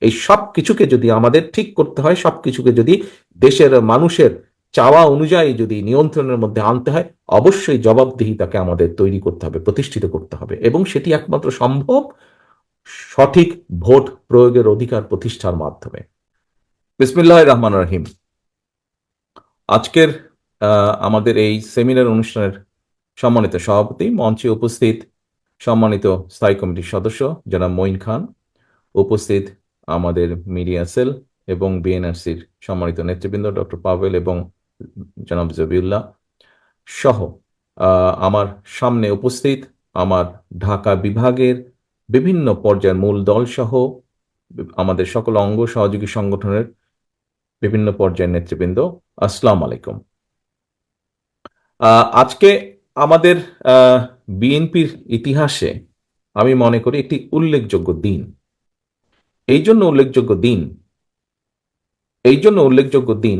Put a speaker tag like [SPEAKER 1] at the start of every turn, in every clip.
[SPEAKER 1] এই সব কিছুকে যদি আমাদের ঠিক করতে হয়, সব কিছুকে যদি দেশের মানুষের চাওয়া অনুযায়ী যদি নিয়ন্ত্রণের মধ্যে আনতে হয়, অবশ্যই জবাবদিহিতাকে আমাদের তৈরি করতে হবে, প্রতিষ্ঠিত করতে হবে। এবং সেটি একমাত্র সম্ভব সঠিক ভোট প্রয়োগের অধিকার প্রতিষ্ঠার মাধ্যমে। বিসমিল্লাহ রহমান রহিম। আজকের আমাদের এই সেমিনার অনুষ্ঠানের সম্মানিত সভাপতি, মঞ্চে উপস্থিত সম্মানিত স্থায়ী কমিটির সদস্য, জনাব মঈন খান। উপস্থিত আমাদের মিডিয়া সেল এবং বিএনআরসির সম্মানিত নেতৃবৃন্দ ডক্টর পাভেল এবং জনাব জবিউল্লাহ সহ আমার সামনে উপস্থিত আমার ঢাকা বিভাগের বিভিন্ন পর্যায়ের মূল দল সহ আমাদের সকল অঙ্গ সহযোগী সংগঠনের বিভিন্ন পর্যায়ের নেতৃবৃন্দ, আসসালাম আলাইকুম। আজকে আমাদের বিএনপির ইতিহাসে আমি মনে করি একটি উল্লেখযোগ্য দিন। এই জন্য উল্লেখযোগ্য দিন এই জন্য উল্লেখযোগ্য দিন,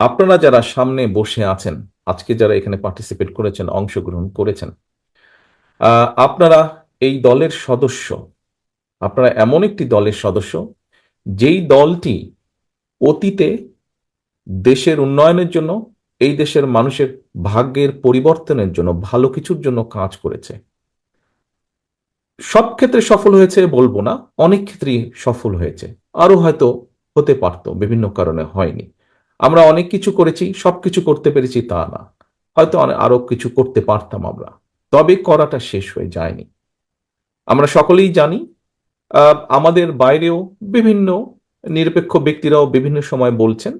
[SPEAKER 1] আপনারা যারা সামনে বসে আছেন, আজকে যারা এখানে পার্টিসিপেট করেছেন, অংশগ্রহণ করেছেন আপনারা এই দলের সদস্য, আপনারা এমন একটি দলের সদস্য, যেই দলটি অতীতে দেশের উন্নয়নের জন্য, এই দেশের মানুষের ভাগ্যের পরিবর্তনের জন্য, ভালো কিছুর জন্য কাজ করেছে। সব ক্ষেত্রে সফল হয়েছে বলব না, অনেক ক্ষেত্রেই সফল হয়েছে। আরও হয়তো হতে পারতো, বিভিন্ন কারণে হয়নি। আমরা অনেক কিছু করেছি সবকিছু করতে পেরেছি তা না। হয়তো অনে- আরও কিছু করতে পারতাম আমরা। তবে করাটা শেষ হয়ে যায়নি। আমরা সকলেই জানি আমাদের বাইরেও বিভিন্ন নিরপেক্ষ ব্যক্তিরাও বিভিন্ন সময় বলছেন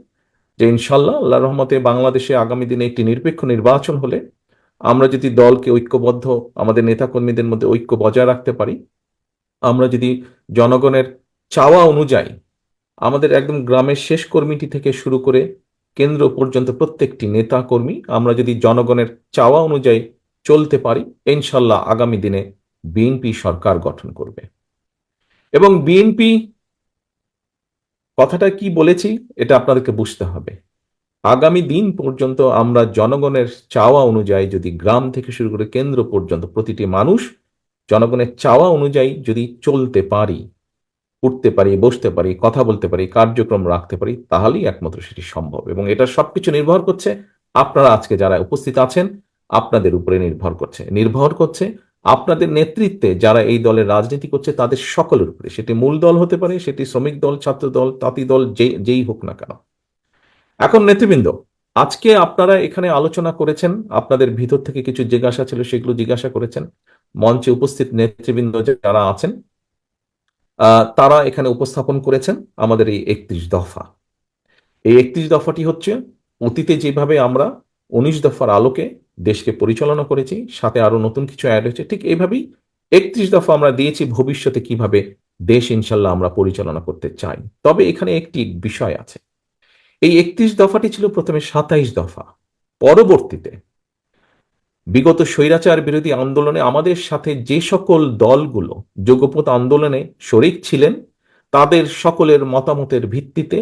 [SPEAKER 1] যে ইনশাল্লাহ আল্লাহ রহমতে বাংলাদেশে আগামী দিনে একটি নিরপেক্ষ নির্বাচন হলে আমরা যদি দলকে ঐক্যবদ্ধ, আমাদের নেতাকর্মীদের মধ্যে ঐক্য বজায় রাখতে পারি, আমরা যদি জনগণের চাওয়া অনুযায়ী আমাদের একদম গ্রামের শেষ কর্মীটি থেকে শুরু করে কেন্দ্র পর্যন্ত প্রত্যেকটি নেতা কর্মী আমরা যদি জনগণের চাওয়া অনুযায়ী চলতে পারি, ইনশাল্লাহ আগামী দিনে বিএনপি সরকার গঠন করবে। এবং বিএনপি কথাটা কি বলেছি, এটা আপনাদেরকে বুঝতে হবে। আগামী দিন পর্যন্ত আমরা জনগণের চাওয়া অনুযায়ী যদি গ্রাম থেকে শুরু করে কেন্দ্র পর্যন্ত প্রতিটি মানুষ জনগণের চাওয়া অনুযায়ী যদি চলতে পারি, উঠতে পারি, বসতে পারি, কথা বলতে পারি, কার্যক্রম রাখতে পারি, তাহলেই একমাত্র সেটি সম্ভব। এবং এটা সবকিছু নির্ভর করছে আপনারা আজকে যারা উপস্থিত আছেন, আপনাদের উপরে নির্ভর করছে। নির্ভর করছে আপনাদের নেতৃত্বে যারা এই দলের রাজনীতি করছে, তাদের সকলের উপরে। সেটি মূল দল হতে পারে, সেটি শ্রমিক দল ছাত্র দল তাঁতি দল যেই হোক না কেন। এখন নেতৃবৃন্দ, আজকে আপনারা এখানে আলোচনা করেছেন, আপনাদের ভিতর থেকে কিছু জিজ্ঞাসা ছিল, সেগুলো জিজ্ঞাসা করেছেন। মঞ্চে উপস্থিত নেতৃবৃন্দ যারা আছেন তারা এখানে উপস্থাপন করেছেন আমাদের এই একত্রিশ দফা। এই একত্রিশ দফাটি হচ্ছে, অতীতে যেভাবে আমরা উনিশ দফার আলোকে দেশকে পরিচালনা করেছি, সাথে আরও নতুন কিছু অ্যাড হয়েছে, ঠিক এইভাবেই একত্রিশ দফা আমরা দিয়েছি, ভবিষ্যতে কীভাবে দেশ ইনশাল্লাহ আমরা পরিচালনা করতে চাই। তবে এখানে একটি বিষয় আছে। এই একত্রিশ দফাটি ছিল প্রথমে সাতাইশ দফা। পরবর্তীতে বিগত স্বৈরাচার বিরোধী আন্দোলনে আমাদের সাথে যে সকল দলগুলো যোগপথ আন্দোলনে শরিক ছিলেন, তাদের সকলের মতামতের ভিত্তিতে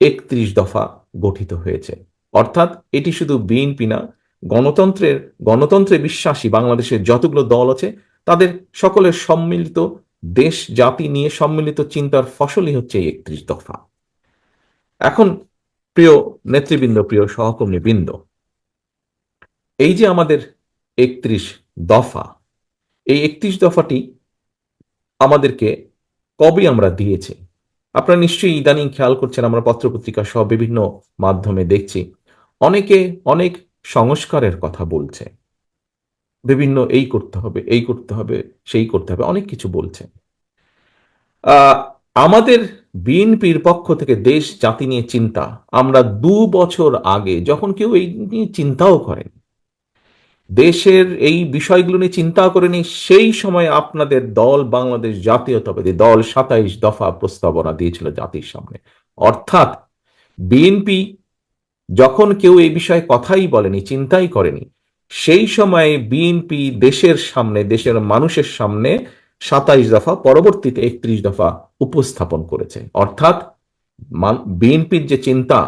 [SPEAKER 1] একত্রিশ দফা গঠিত হয়েছে। অর্থাৎ এটি শুধু বিএনপি না, গণতন্ত্রের, গণতন্ত্রে বিশ্বাসী বাংলাদেশের যতগুলো দল আছে, তাদের সকলের সম্মিলিত দেশ, জাতি নিয়ে সম্মিলিত চিন্তার ফসলই হচ্ছে এই একত্রিশ দফা। এখন প্রিয় নেতৃবৃন্দ, প্রিয় সহকর্মী বৃন্দ এই যে আমাদের একত্রিশ দফা, এই একত্রিশ দফাটি আমাদেরকে কবে আমরা দিয়েছি? আপনারা নিশ্চয়ই ইদানিং খেয়াল করছেন, আমরা পত্রপত্রিকা সহ বিভিন্ন মাধ্যমে দেখছি। অনেকে অনেক সংস্কারের কথা বলছে। বিভিন্ন এই করতে হবে, এই করতে হবে, সেই করতে হবে, অনেক কিছু বলছে। আমাদের বিএনপির পক্ষ থেকে দেশ, জাতি নিয়ে চিন্তা। আমরা দু বছর আগে যখন কেউ এই নিয়ে চিন্তাও করেন, দেশের এই বিষয়গুলো নিয়ে চিন্তা করেনি, সেই সময় আপনাদের দল বাংলাদেশ জাতীয়তাবাদী দল সাতাইশ দফা প্রস্তাবনা দিয়েছিল জাতির সামনে। অর্থাৎ বিএনপি যখন কেউ এই বিষয়ে কথাই বলেনি, চিন্তাই করেনি, সেই সময়ে বিএনপি দেশের সামনে, দেশের মানুষের সামনে সাতাইশ দফা, পরবর্তীতে একত্রিশ দফা উপস্থাপন করেছে। অর্থাৎ বিএনপির যে চিন্তা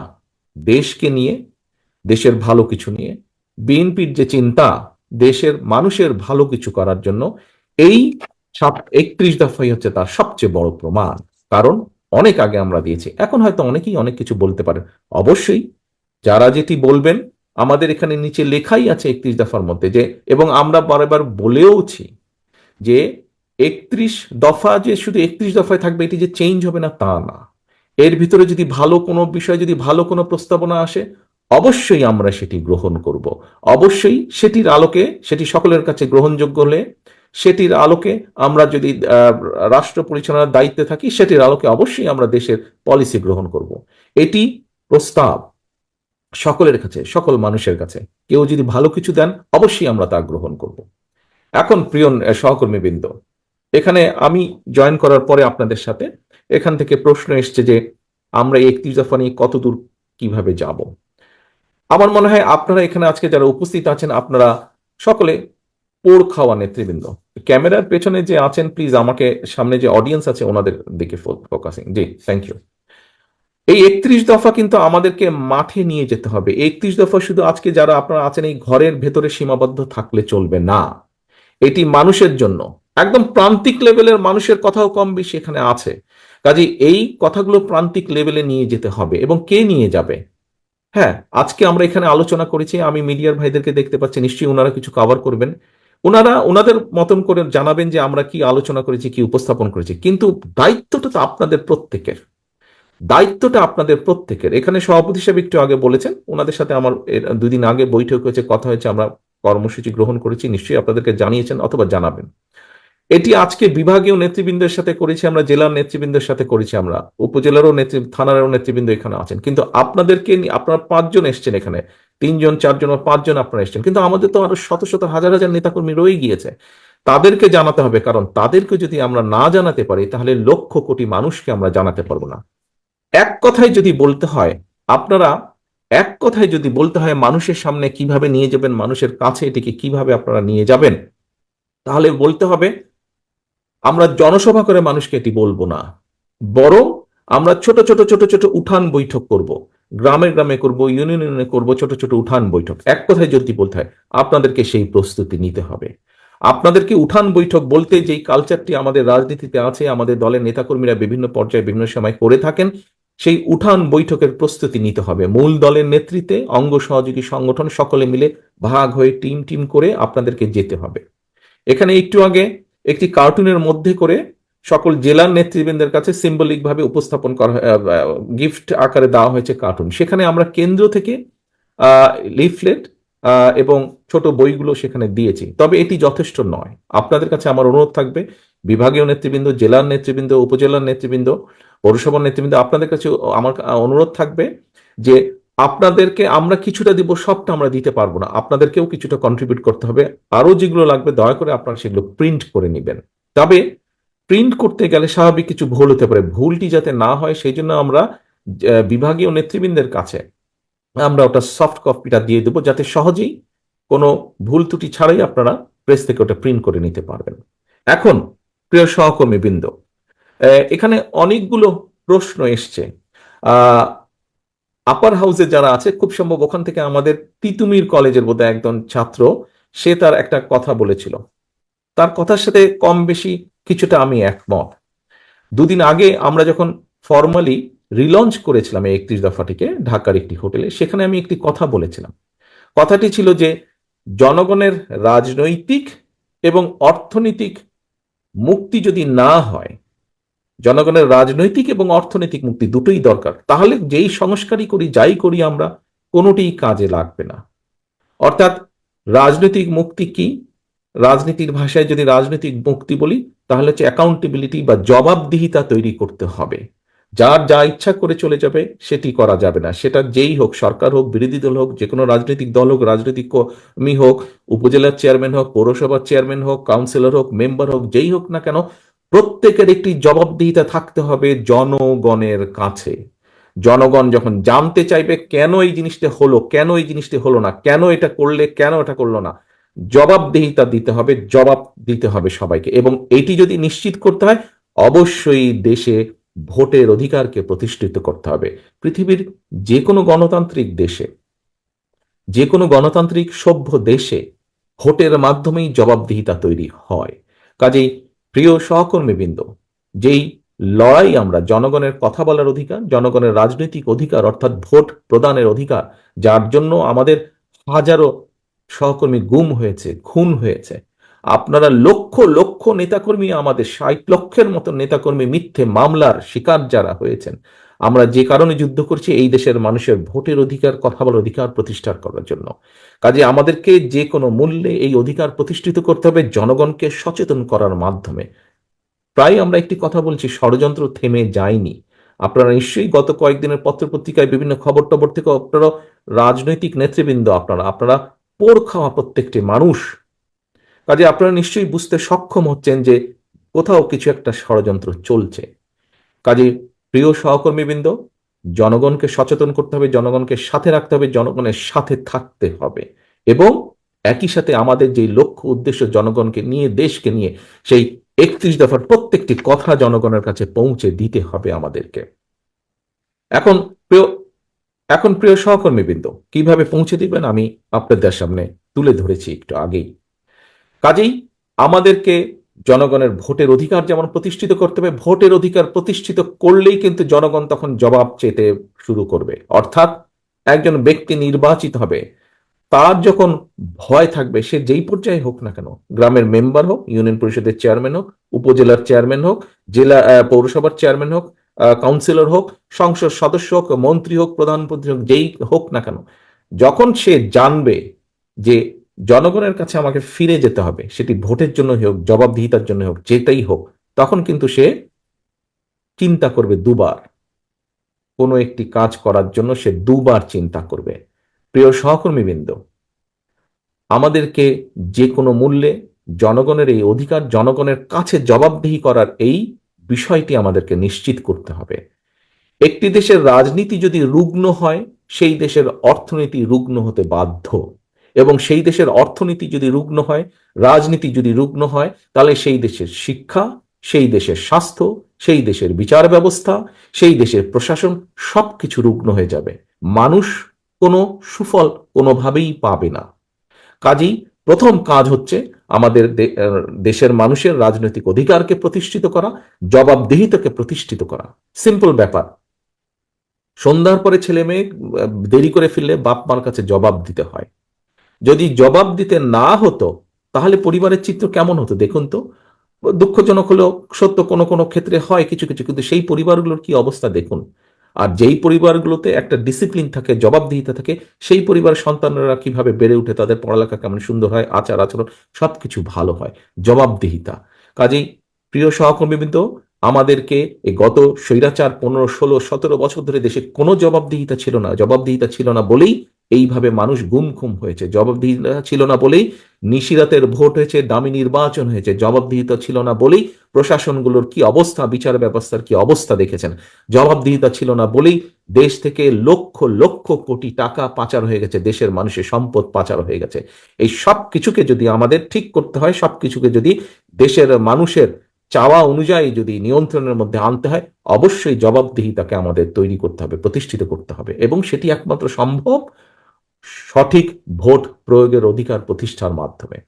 [SPEAKER 1] দেশকে নিয়ে, দেশের ভালো কিছু নিয়ে, বিএনপির যে চিন্তা দেশের মানুষের ভালো কিছু করার জন্য, এই একত্রিশ দফাই হচ্ছে তার সবচেয়ে বড় প্রমাণ। কারণ অনেক আগে আমরা দিয়েছি, এখন হয়তো অনেকেই অনেক কিছু বলতে পারেন অবশ্যই যারা যেটি বলবেন, আমাদের এখানে নিচে লেখাই আছে একত্রিশ দফার মধ্যে যে, এবং আমরা বারবার বলেওছি যে একত্রিশ দফা যে শুধু একত্রিশ দফায় থাকবে, এটি যে চেঞ্জ হবে না তা না। এর ভিতরে যদি ভালো কোনো বিষয়, যদি ভালো কোনো প্রস্তাবনা আসে, অবশ্যই আমরা সেটি গ্রহণ করব। অবশ্যই সেটির আলোকে, সেটি সকলের কাছে গ্রহণযোগ্য হলে, সেটির আলোকে আমরা যদি রাষ্ট্র পরিচালনার দায়িত্বে থাকি, সেটির আলোকে অবশ্যই আমরা দেশের পলিসি গ্রহণ করব। এটি প্রস্তাব সকলের কাছে, সকল মানুষের কাছে। কেউ যদি ভালো কিছু দেন, অবশ্যই আমরা তা গ্রহণ করব। এখন প্রিয় সহকর্মীবৃন্দ এখানে আমি জয়েন করার পরে আপনাদের সাথে এখান থেকে প্রশ্ন এসছে যে আমরা এই একত্রিশ দফা নিয়ে কতদূর কীভাবে যাব। আমার মনে হয় আপনারা এখানে আজকে যারা উপস্থিত আছেন, আপনারা সকলে পোড় খাওয়া নেতৃবৃন্দ। ক্যামেরার পেছনে যে আছেন প্লিজ আমাকে সামনে যে অডিয়েন্স আছে, ওনাদের দিকে ফোকাসিং জি থ্যাংক ইউ এই একত্রিশ দফা কিন্তু আমাদেরকে মাঠে নিয়ে যেতে হবে। একত্রিশ দফা শুধু আজকে যারা আপনারা আছেন, এই ঘরের ভেতরে সীমাবদ্ধ থাকলে চলবে না। এটি মানুষের জন্য। একদম প্রান্তিক লেভেলের মানুষের কথাও কম বেশি এখানে আছে। কাজে এই কথাগুলো প্রান্তিক লেভেলে নিয়ে যেতে হবে এবং কে নিয়ে যাবে? হ্যাঁ আজকে আমরা এখানে আলোচনা করেছি, আমি মিডিয়ার ভাইদেরকে দেখতে পাচ্ছি, নিশ্চয়ই ওনারা কিছু কভার করবেন। ওনারা ওনাদের মতন করে জানাবেন যে আমরা কি আলোচনা করেছি, কি উপস্থাপন করেছি। কিন্তু দায়িত্বটা তো আপনাদের প্রত্যেকের। দায়িত্বটা আপনাদের প্রত্যেকের। এখানে সভাপতি সাহেব একটু আগে বলেছেন ওনাদের সাথে আমার দুদিন আগে বৈঠক হয়েছে, কথা হয়েছে, আমরা কর্মসূচি গ্রহণ করেছি, নিশ্চয়ই আপনাদেরকে জানিয়েছেন অথবা জানাবেন। এটি আজকে বিভাগীয় নেতৃবৃন্দের সাথে করেছি আমরা, জেলার নেতৃবৃন্দের সাথে করেছি আমরা, উপজেলারও নেতৃ, থানারও নেতৃবৃন্দ এখানে আছেন। কিন্তু আপনাদেরকে আপনারা পাঁচজন এসছেন এখানে, তিনজন, চারজন পাঁচজন আপনারা এসছেন। কিন্তু আমাদের তো আরও শত শত, হাজার হাজার নেতাকর্মী রয়ে গিয়েছে। তাদেরকে জানাতে হবে, কারণ তাদেরকে যদি আমরা না জানাতে পারি, তাহলে লক্ষ কোটি মানুষকে আমরা জানাতে পারব না। এক কথায় যদি বলতে হয়, আপনারা এক কথায় যদি বলতে হয় মানুষের সামনে কীভাবে নিয়ে যাবেন, মানুষের কাছে এটিকে কীভাবে আপনারা নিয়ে যাবেন, তাহলে বলতে হবে আমরা জনসভা করে মানুষকে এটি বলব না। বরং আমরা ছোট ছোট ছোট ছোট উঠান বৈঠক করব। গ্রামে গ্রামে করব, ইউনিয়নে করব, ছোট ছোট উঠান বৈঠক। এক কথায় যদি বলতে হয়, আপনাদেরকে সেই প্রস্তুতি নিতে হবে। আপনাদেরকে উঠান বৈঠক বলতে যেই কালচারটি আমাদের রাজনীতিতে আছে, আমাদের দলের নেতাকর্মীরা বিভিন্ন পর্যায়ে বিভিন্ন সময় করে থাকেন, সেই উঠান বৈঠকের প্রস্তুতি নিতে হবে। মূল দলের নেতৃত্বে অঙ্গ সহযোগী সংগঠন সকলে মিলে ভাগ হয়ে টিম টিম করে আপনাদেরকে যেতে হবে। এখানে একটু আগে একটি কার্টুনের মধ্যে করে সকল জেলার নেতৃবৃন্দের কাছে সিম্বলিক ভাবে উপস্থাপন করা গিফট আকারে দেওয়া হয়েছে কার্টুন সেখানে আমরা কেন্দ্র থেকে লিফলেট এবং ছোট বইগুলো সেখানে দিয়েছি। তবে এটি যথেষ্ট নয়। আপনাদের কাছে আমার অনুরোধ থাকবে, বিভাগীয় নেতৃবৃন্দ, জেলার নেতৃবৃন্দ, উপজেলার নেতৃবৃন্দ, পৌরসভার নেতৃবৃন্দ, আপনাদের কাছে আমার অনুরোধ থাকবে যে আপনাদেরকে আমরা কিছুটা দিব, সবটা আমরা দিতে পারব না। আপনাদেরকেও কিছুটা কন্ট্রিবিউট করতে হবে। আরও যেগুলো লাগবে, দয়া করে আপনারা সেগুলো প্রিন্ট করে নেবেন। তবে প্রিন্ট করতে গেলে স্বাভাবিক কিছু ভুল হতে পারে। ভুলটি যাতে না হয়, সেই জন্য আমরা বিভাগীয় নেতৃবৃন্দের কাছে আমরা ওটা সফট কপিটা দিয়ে দেবো, যাতে সহজেই কোনো ভুল ত্রুটি ছাড়াই আপনারা প্রেস থেকে ওটা প্রিন্ট করে নিতে পারবেন। এখন, প্রিয় সহকর্মী বৃন্দ এখানে অনেকগুলো প্রশ্ন এসছে। আপার হাউসে যারা আছে, খুব সম্ভব ওখান থেকে আমাদের তিতুমির কলেজের বোধহয় একজন ছাত্র, সে তার একটা কথা বলেছিল। তার কথার সাথে কম বেশি কিছুটা আমি একমত। দুদিন আগে আমরা যখন ফর্মালি রিলঞ্চ করেছিলাম এই একত্রিশ দফাটিকে ঢাকার একটি হোটেলে, সেখানে আমি একটি কথা বলেছিলাম। কথাটি ছিল যে, জনগণের রাজনৈতিক এবং অর্থনৈতিক মুক্তি যদি না হয় জনগণের রাজনৈতিক এবং অর্থনৈতিক মুক্তি দুটোই দরকার। তাহলে যেই সংস্কারই করি, যাই করি আমরা, কোনোটিই কাজে লাগবে না। অর্থাৎ রাজনৈতিক মুক্তি কি? রাজনীতির ভাষায় যদি রাজনৈতিক মুক্তি বলি, তাহলে হচ্ছে অ্যাকাউন্টেবিলিটি বা জবাবদিহিতা তৈরি করতে হবে। যার যা ইচ্ছা করে চলে যাবে, সেটি করা যাবে না। সেটা যেই হোক, সরকার হোক, বিরোধী দল হোক যে কোনো রাজনৈতিক দল হোক, রাজনৈতিক কর্মী হোক, উপজেলার চেয়ারম্যান হোক, পৌরসভার চেয়ারম্যান হোক কাউন্সিলর হোক মেম্বার হোক, যেই হোক না কেন প্রত্যেকের একটি জবাবদিহিতা থাকতে হবে জনগণের কাছে। জনগণ যখন জানতে চাইবে কেন এই জিনিসটা হলো, কেন এই জিনিসটা হলো না, কেন এটা করলে, কেন এটা করল না, জবাবদিহিতা দিতে হবে, জবাব দিতে হবে সবাইকে। এবং এটি যদি নিশ্চিত করতে হয়, অবশ্যই দেশে ভোটের অধিকারকে প্রতিষ্ঠিত করতে হবে। পৃথিবীর যে কোনো গণতান্ত্রিক দেশে যে কোনো গণতান্ত্রিক সভ্য দেশে ভোটের মাধ্যমেই জবাবদিহিতা তৈরি হয়। কাজেই প্রিয় সহকর্মীবৃন্দ, যেই লড়াই আমরা জনগণের কথা বলার অধিকার, জনগণের রাজনৈতিক অধিকার, অর্থাৎ ভোট প্রদানের অধিকার, যার জন্য আমাদের হাজারো সহকর্মী গুম হয়েছে, খুন হয়েছে। আপনারা লক্ষ লক্ষ নেতাকর্মী আমাদের ষাট লক্ষের মতো নেতাকর্মী মিথ্যে মামলার শিকার যারা হয়েছেন আমরা যে কারণে যুদ্ধ করছি, এই দেশের মানুষের ভোটের অধিকার, কথা বলার অধিকার প্রতিষ্ঠা করার জন্য। কাজে আমাদেরকে যে কোনো মূল্যে এই অধিকার প্রতিষ্ঠিত করতে হবে জনগণকে সচেতন করার মাধ্যমে। প্রায় আমরা একটি কথা বলছি, ষড়যন্ত্র থেমে যায়নি। আপনারা নিশ্চয়ই গত কয়েকদিনের পত্র পত্রিকায় বিভিন্ন খবর টবর থেকে আপনারা রাজনৈতিক নেতৃবৃন্দ আপনারা আপনারা পোর খাওয়া প্রত্যেকটি মানুষ। কাজে আপনারা নিশ্চয়ই বুঝতে সক্ষম হচ্ছেন যে কোথাও কিছু একটা ষড়যন্ত্র চলছে। কাজে প্রিয় সহকর্মীবৃন্দ, জনগণকে সচেতন করতে হবে, জনগণকে সাথে রাখতে হবে, জনগণের সাথে থাকতে হবে। এবং একই সাথে আমাদের যে লক্ষ্য, উদ্দেশ্য জনগণকে নিয়ে, দেশকে নিয়ে, সেই একত্রিশ দফার প্রত্যেকটি কথা জনগণের কাছে পৌঁছে দিতে হবে আমাদেরকে। এখন প্রিয় এখন প্রিয় সহকর্মীবৃন্দ, কীভাবে পৌঁছে দিবেন আমি আপনাদের সামনে তুলে ধরেছি একটু আগেই। কাজেই আমাদেরকে জনগণের ভোটের অধিকার যেমন প্রতিষ্ঠিত করতে হবে, ভোটের অধিকার প্রতিষ্ঠিত করলেই কিন্তু জনগণ তখন জবাব চেতে শুরু করবে। অর্থাৎ একজন ব্যক্তি নির্বাচিত হবে, তার যখন ভয় থাকবে, সে যেই পর্যায়ে হোক না কেন, গ্রামের মেম্বার হোক, ইউনিয়ন পরিষদের চেয়ারম্যান হোক, উপজেলার চেয়ারম্যান হোক, জেলা পৌরসভার চেয়ারম্যান হোক কাউন্সিলর হোক, সংসদ সদস্য হোক, মন্ত্রী হোক, প্রধানমন্ত্রী হোক, যেই হোক না কেন, যখন সে জানবে যে জনগণের কাছে আমাকে ফিরে যেতে হবে, সেটি ভোটের জন্য হোক, জবাবদিহিতার জন্য হোক, যেটাই হোক, তখন কিন্তু সে চিন্তা করবে দুবার। কোনো একটি কাজ করার জন্য সে দুবার চিন্তা করবে। প্রিয় সহকর্মীবৃন্দ, আমাদেরকে যে কোনো মূল্যে জনগণের এই অধিকার, জনগণের কাছে জবাবদিহি করার এই বিষয়টি আমাদেরকে নিশ্চিত করতে হবে। একটি দেশের রাজনীতি যদি রুগ্ন হয়, সেই দেশের অর্থনীতি রুগ্ন হতে বাধ্য। এবং সেই দেশের অর্থনীতি যদি রুগ্ন হয়, রাজনীতি যদি রুগ্ন হয়, তাহলে সেই দেশের শিক্ষা, সেই দেশের স্বাস্থ্য, সেই দেশের বিচার ব্যবস্থা, সেই দেশের প্রশাসন সবকিছু রুগ্ন হয়ে যাবে। মানুষ কোনো সুফল কোনোভাবেই পাবে না। কাজেই প্রথম কাজ হচ্ছে আমাদের দেশের মানুষের রাজনৈতিক অধিকারকে প্রতিষ্ঠিত করা, জবাবদিহিতাকে প্রতিষ্ঠিত করা। সিম্পল ব্যাপার। সন্ধ্যার পরে ছেলে মেয়ে দেরি করে ফিরলে বাপ মার কাছে জবাব দিতে হয়। যদি জবাব দিতে না হতো, তাহলে পরিবারের চিত্র কেমন হতো? দেখুন তো, দুঃখজনক হলেও সত্য কোনো কোনো ক্ষেত্রে হয় কিছু কিছু, কিন্তু সেই পরিবারগুলোর কি অবস্থা দেখুন? আর যেই পরিবারগুলোতে একটা ডিসিপ্লিন থাকে, জবাবদিহিতা থাকে, সেই পরিবার সন্তানরা কীভাবে বেড়ে উঠে, তাদের পড়ালেখা কেমন সুন্দর হয়, আচার আচরণ, সবকিছু ভালো হয়, জবাবদিহিতা। কাজেই প্রিয় সহকর্মীবৃন্দ, আমাদেরকে এই গত স্বৈরাচার পনেরো, ষোলো, সতেরো বছর ধরে দেশে কোনো জবাবদিহিতা ছিল না, জবাবদিহিতা ছিল না বলেই এইভাবে মানুষ গুম খুম হয়েছে। জবাবদিহিতা ছিল না বলেই নিশিরাতের ভোট হয়েছে, দামি নির্বাচন হয়েছে। জবাবদিহিতা ছিল না বলেই প্রশাসনগুলোর কি অবস্থা, বিচার ব্যবস্থার কি অবস্থা দেখেছেন? জবাবদিহিতা ছিল না বলেই দেশ থেকে লক্ষ লক্ষ কোটি টাকা পাচার হয়ে গেছে। দেশের মানুষের সম্পদ পাচার হয়ে গেছে। এই সব কিছুকে যদি আমাদের ঠিক করতে হয়, সব কিছুকে যদি দেশের মানুষের চাওয়া অনুযায়ী যদি নিয়ন্ত্রণের মধ্যে আনতে হয়, অবশ্যই জবাবদিহিতাকে আমাদের তৈরি করতে হবে, প্রতিষ্ঠিত করতে হবে। এবং সেটি একমাত্র সম্ভব সঠিক ভোট প্রয়োগের অধিকার প্রতিষ্ঠার মাধ্যমে।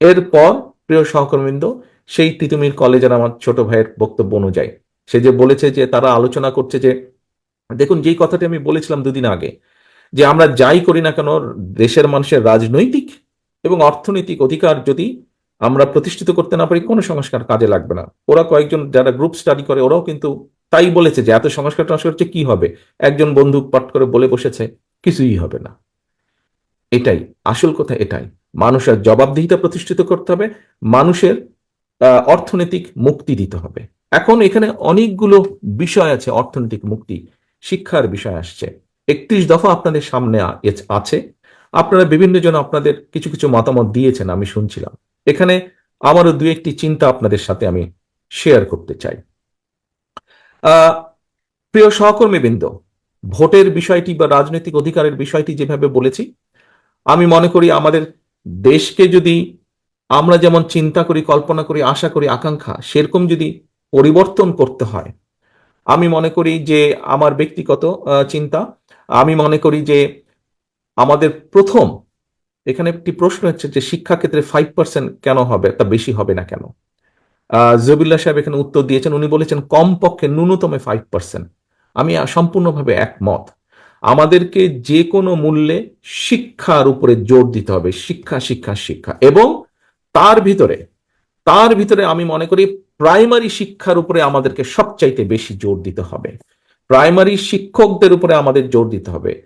[SPEAKER 1] এরপর, প্রিয় সহকর্মীবৃন্দ, সেই তিতুমির কলেজের আমার ছোট ভাইয়ের বক্তব্য অনুযায়ী। সে যে বলেছে যে, তারা আলোচনা করছে যে, দেখুন, যেই কথাটি আমি বলেছিলাম দুদিন আগে, যে আমরা যাই করি না কেন, দেশের মানুষের রাজনৈতিক এবং অর্থনৈতিক অধিকার যদি আমরা প্রতিষ্ঠিত করতে না পারি, কোনো সংস্কার কাজে লাগবে না। ওরা কয়েকজন যারা গ্রুপ স্টাডি করে, ওরাও কিন্তু তাই বলেছে যে, এত সংস্কার টংস্কার হচ্ছে, কি হবে? একজন বন্ধু পাঠ করে বলে বসেছে, কিছুই হবে না। এটাই, আসল কথা এটাই। মানুষের জবাবদিহিতা প্রতিষ্ঠিত করতে হবে, মানুষের অর্থনৈতিক মুক্তি দিতে হবে। এখন এখানে অনেকগুলো বিষয় আছে, অর্থনৈতিক মুক্তি, শিক্ষার বিষয় আসছে। একত্রিশ দফা আপনাদের সামনে আছে। আপনারা বিভিন্ন জন আপনাদের কিছু কিছু মতামত দিয়েছেন, আমি শুনছিলাম। এখানে আমারও দু একটি চিন্তা আপনাদের সাথে আমি শেয়ার করতে চাই। প্রিয় সহকর্মীবৃন্দ, ভোটের বিষয়টি বা রাজনৈতিক অধিকারের বিষয়টি যেভাবে বলেছি আমি মনে করি আমাদের দেশকে যদি আমরা যেমন চিন্তা করি, কল্পনা করি, আশা করি, আকাঙ্ক্ষা, সেরকম যদি পরিবর্তন করতে হয়, আমি মনে করি যে আমার ব্যক্তিগত চিন্তা, আমি মনে করি যে আমাদের প্রথম, এখানে একটি প্রশ্ন হচ্ছে যে শিক্ষাক্ষেত্রে ফাইভ পার্সেন্ট কেন হবে, তা বেশি হবে না কেন? জবিল্লা সাহেব এখানে উত্তর দিয়েছেন, উনি বলেছেন, কমপক্ষে ন্যূনতম ফাইভ পার্সেন্ট আমি সম্পূর্ণভাবে একমত। আমাদেরকে যে কোনো মূল্যে শিক্ষার উপরে জোর দিতে হবে। শিক্ষা শিক্ষা শিক্ষা। এবং তার ভিতরে তার ভিতরে আমি মনে করি প্রাইমারি শিক্ষার উপরে আমাদেরকে সবচাইতে বেশি জোর দিতে হবে। প্রাইমারি শিক্ষকদের উপরে আমাদের জোর দিতে হবে।